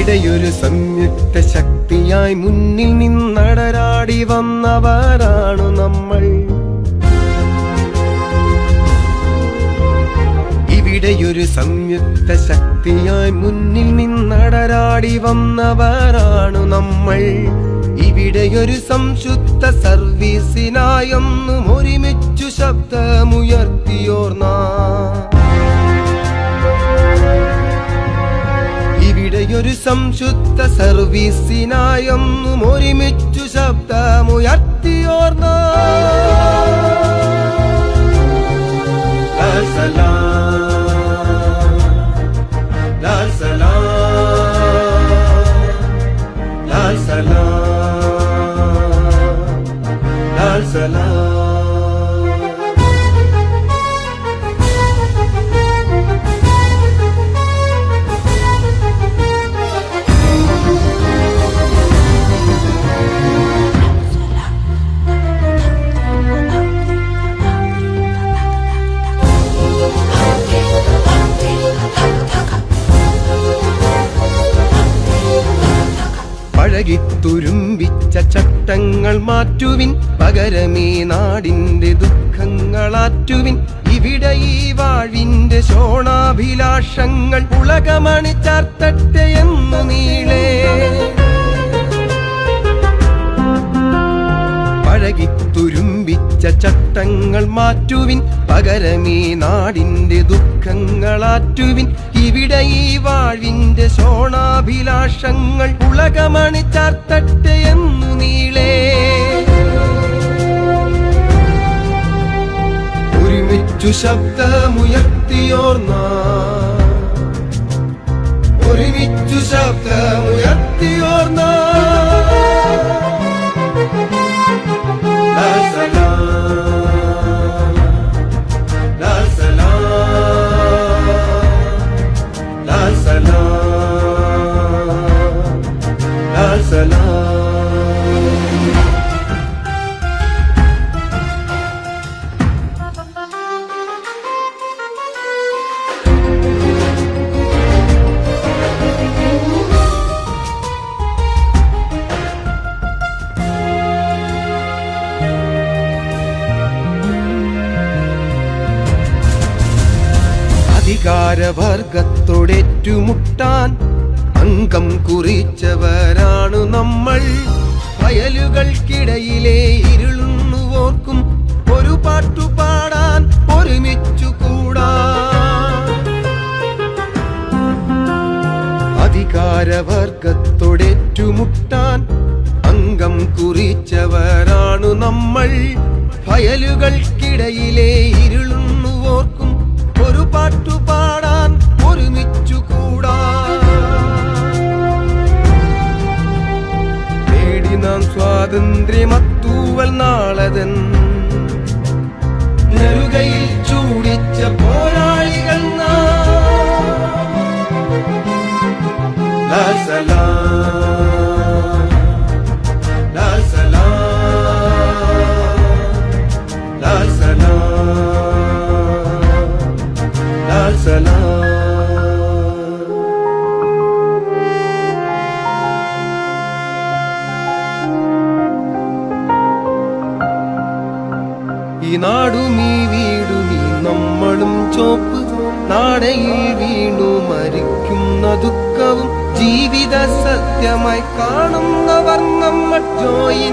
ഇവിടെയൊരു സംയുക്ത ശക്തിയായി മുന്നിൽ നിന്നടരാടി വന്നവരാണു നമ്മൾ. ഇവിടെയൊരു സംയുക്ത ശക്തിയായി മുന്നിൽ നിന്നടരാടി വന്നവരാണു നമ്മൾ. ഇവിടെയൊരു സംശുദ്ധ സർവീസിനായൊന്നും ഒരുമിച്ചു ശബ്ദമുയർത്തിയോർന്ന ഇവിടെയൊരു സംശുദ്ധ സർവീസിനായൊന്നും ഒരുമിച്ചു ശബ്ദമുയർത്തിയോർന്ന മാറ്റുവിൻ പകരമീ നാടിന്റെ ദുഃഖങ്ങളാറ്റുവിൻ. ഇവിടെ ഈ വാഴിന്റെ ശോണാഭിലാഷങ്ങൾ ഉളകമണി ചാർത്തട്ടെ എന്നു നീളേ. പഴകിത്തുരുമ്പിച്ച ചട്ടങ്ങൾ മാറ്റുവിൻ. പകരമീ നാടിന്റെ ദുഃഖങ്ങളാറ്റുവിൻ. ഇവിടെ ഈ വാഴിന്റെ ശോണാഭിലാഷങ്ങൾ ഉളകമണി ചാർത്തട്ടെ ഒരുമിച്ചു ശബ്ദമുയർത്തിയോർന്ന ഒരുമിച്ചു ശബ്ദമുയർത്തിയോർന്ന അധികാരവർഗത്തോടേറ്റുമുട്ടാൻ അംഗം കുറിച്ചവരാണു നമ്മൾ. വയലുകൾക്കിടയിലെ ഇരുളുന്നുവോർക്കും ഒരു പാട്ടു പാടാൻ ഒരുമിച്ചു കൂടാ അധികാരവർഗത്തോടേറ്റുമുട്ടാൻ അംഗം കുറിച്ചവരാണു നമ്മൾ. വയലുകൾക്കിടയിലെ ഇരുളുന്നുവോർക്കും സ്വാതന്ത്ര്യമത്തൂവൽ നാളതൻ. നെറുകയിൽ ചൂടിച്ച പോരാളികൾ ചോപ്പ് നാടയിൽ വീണു മരിക്കുന്ന ദുഃഖവും ജീവിത സത്യമായി കാണുന്നവർ നമ്മൾ തേരാളി